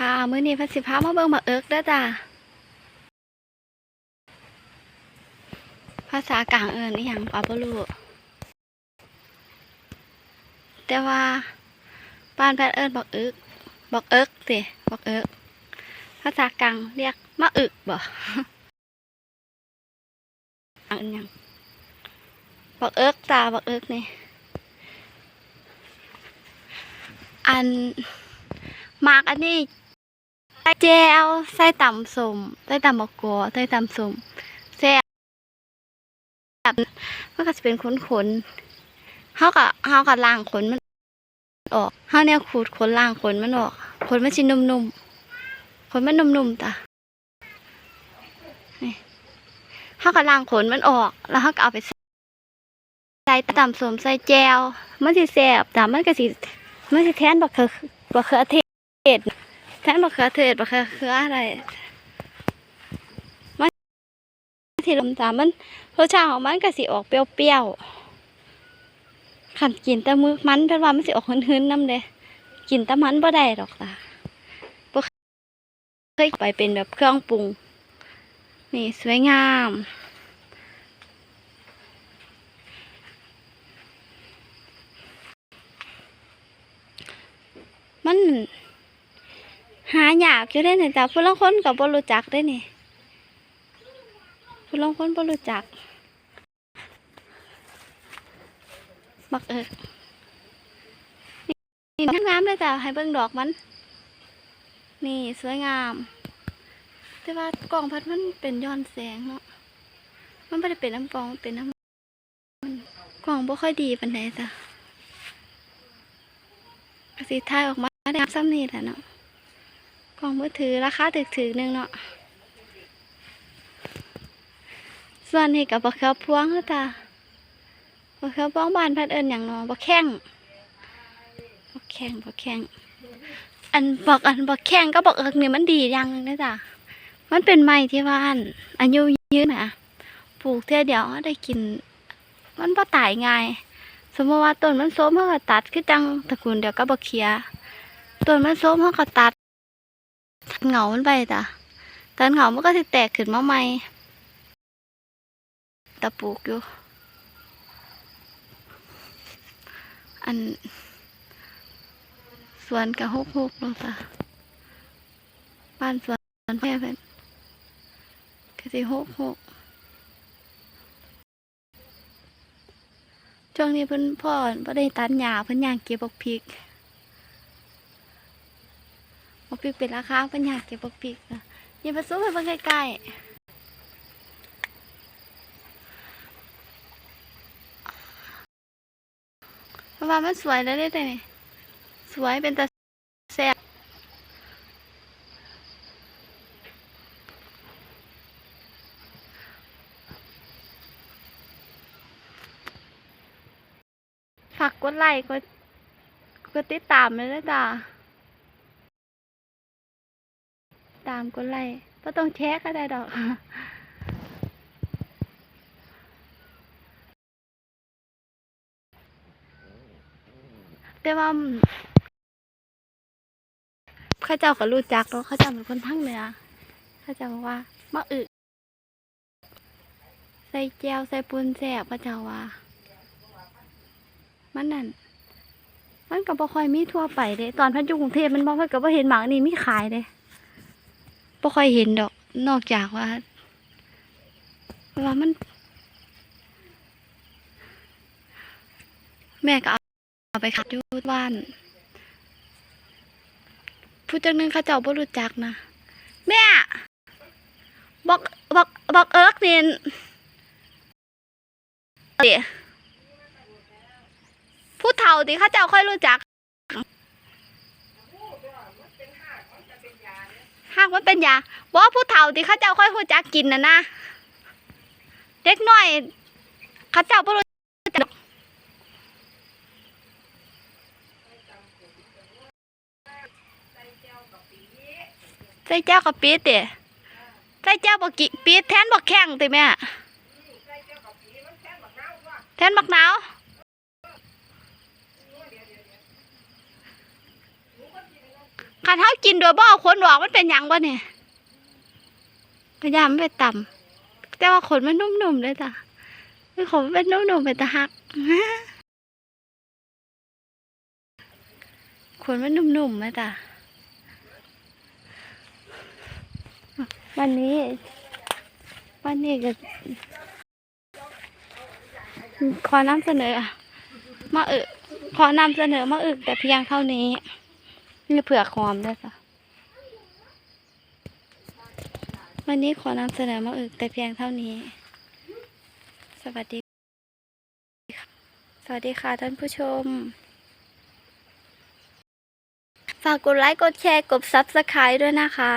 ค่ะมื้อนี้พันสิพามาเบิ่งมาเอิกเด้อจ้าภาษากลางเอิ้นอีหยังปาบ่รู้แต่ว่าบ้านแพทเอิ้นบักเอึกบักเอิกสิบักเอิกภาษากลางเรียกมะอึกบ่อันยังบักเอิกจ้าบักเอิกนี่อันมากอันนี้ แจวใส่ตำสมใส่ตำมะกอใส่ตำสมแซ่บมันก็จะเป็นขนขนเฮาก็เฮาก็ล้างขนมันออกเฮาเนี่ยขูดขนล้างขนมันออกขนมันสินุ่มๆขนมันนุ่มๆจ้ะนี่เฮาก็ล้างขนมันออก แล้วเฮาก็เอาไปใส่ต่ำสมใส่แจวมันสิแซ่บจ้ะมันก็สิมันสิแทนบักเขือบักเขือเทศ ทนบักเขือเทศบักเขือเขืออะไรมันที่ลมตามมันรสชาติของมันก็สิออกเปรี้ยวๆขันกินแต่มือมันเป็นว่ามันสิออกหืนๆน้ำเลยกินแต่มันบ่ได้ดอกจ้ะเคยไปเป็นแบบเครื่องปรุง นี่สวยงามมันายากอยู่ได้เนี่ยจ้ะผู้ลางคนกับ่รู้จักได้นี่ผู้ลางคนบรู้จักบักเอิกนี่นี่งามเลยจ้ะให้เบิ่งดอกมัน นี่สวยงาม แต่ว่ากล่องพัดมันเป็นย้อนแสงเนาะมันไม่ได้เป็นน้ำกล่องเป็นน้ำมันกล่องบ่ค่อยดีปานใดจ้ะก็สิถ่ายออกมาได้ซ้ำนี่แหละเนาะ กล่องมือถือราคาถึกๆหนึ่งเนาะส่วนนี้กับบักเขือพวงเด้อจ้ะบักเขือพวงบ้านพัดเอิญอย่างเนาะบักแข้งบักแข้งบักแข้งอันบักอันบักแข้งก็บักเอิกนี่มันดีอย่างนึงเด้จ้ะมันเป็นไม้ที่บ้านอายุยืนนะปลูกเท่ยเดียวได้กิน มันบ่ตายง่าย สมมติว่าต้นมันโซมเขาก็ตัดคือจังตระกูลเดียวกับบักเขียต้นมันโซมเขาก็ตัด เหงามันไปจ้ะตอนเหงามันก็สิแตกขึ้นมาใหม่ตะปลูกอยู่ อันสวนกะฮกฮกๆเนาะจ้ะบ้านสวนแพ่เป็นก็สิฮกฮกช่วงนี้เพิ่นพ่อบ่ได้ตัดหญ้าเพิ่นอยากเก็บบักพริกบักพ ริกเป็นราคาเพิ่นอยากเก็บบักพริกนะอย่าไปสู้ไปเบิ่งใกล้ๆเพราะว่ามันสวยแล้วเด้แต่นี่สวยเป็นตาแซ่บฝากกดไลค์กดกดติดตามเลยนะจ้า ตามกดไลค์ก็ต้องแชร์ก็ได้ดอกแต่ว่าข้าเจ้าก็รู้จักเนาะข้าเจ้าเป็นคนทั้งเหนือข้าเจ้าบอกว่ามะอึใส่แจวใส่ปูนแสบข้าเจ้าว่า มันนั่น มันก็บ่คอยมีทั่วไปเด้ตอนพันอยู่กรุงเทพมันบ่ค่อก็บ่เห็นหมากนี่มีขายเด้ บ่ค่อยเห็นดอก นอกจากว่า ว่ามัน แม่ก็เอาเอาไปขายอยู่บ้านผู้จักหนึงเขาเจ้าบ่รู้จักนะ แม่บอกบอกบอกเอิร์กนี่เอ้ยผู้เฒ่าที่เขาเจ้าค่อยรู้จัก หากมันเป็นยาบ่ผู้เฒ่าที่เขาเจ้าค่อยรู้จักกินนะนะเด็กน้อยเขาเจ้าบ่รู้จักใส่เจ้ากับปี๊ดเตะใส่เจ้าบอกปี๊ดแทนบอกแข้งเตะแม่แทนบักหนาว คัน เท้ากินโดยบ่เอาขนออกมันเป็นหยังบ่เนี่ยพยายามไม่ไปต่ำแต่ว่าขนมันนุ่มๆเลยจ้ะคือขนมันเป็นนุ่มๆเป็นตะหักขนมันนุ่มๆไหมจ้ะวันนี้วันนี้ก็ขอนำเสนอมาอึขอนำเสนอมาอึแต่เพียงเท่านี้ นี่เผือกหอมด้วยค่ะ วันนี้ขอนำเสนอมาอึกแต่เพียงเท่านี้ สวัสดี สวัสดีค่ะท่านผู้ชม ฝากกดไลค์ กดแชร์ กดซับสไคร b e ด้วยนะคะ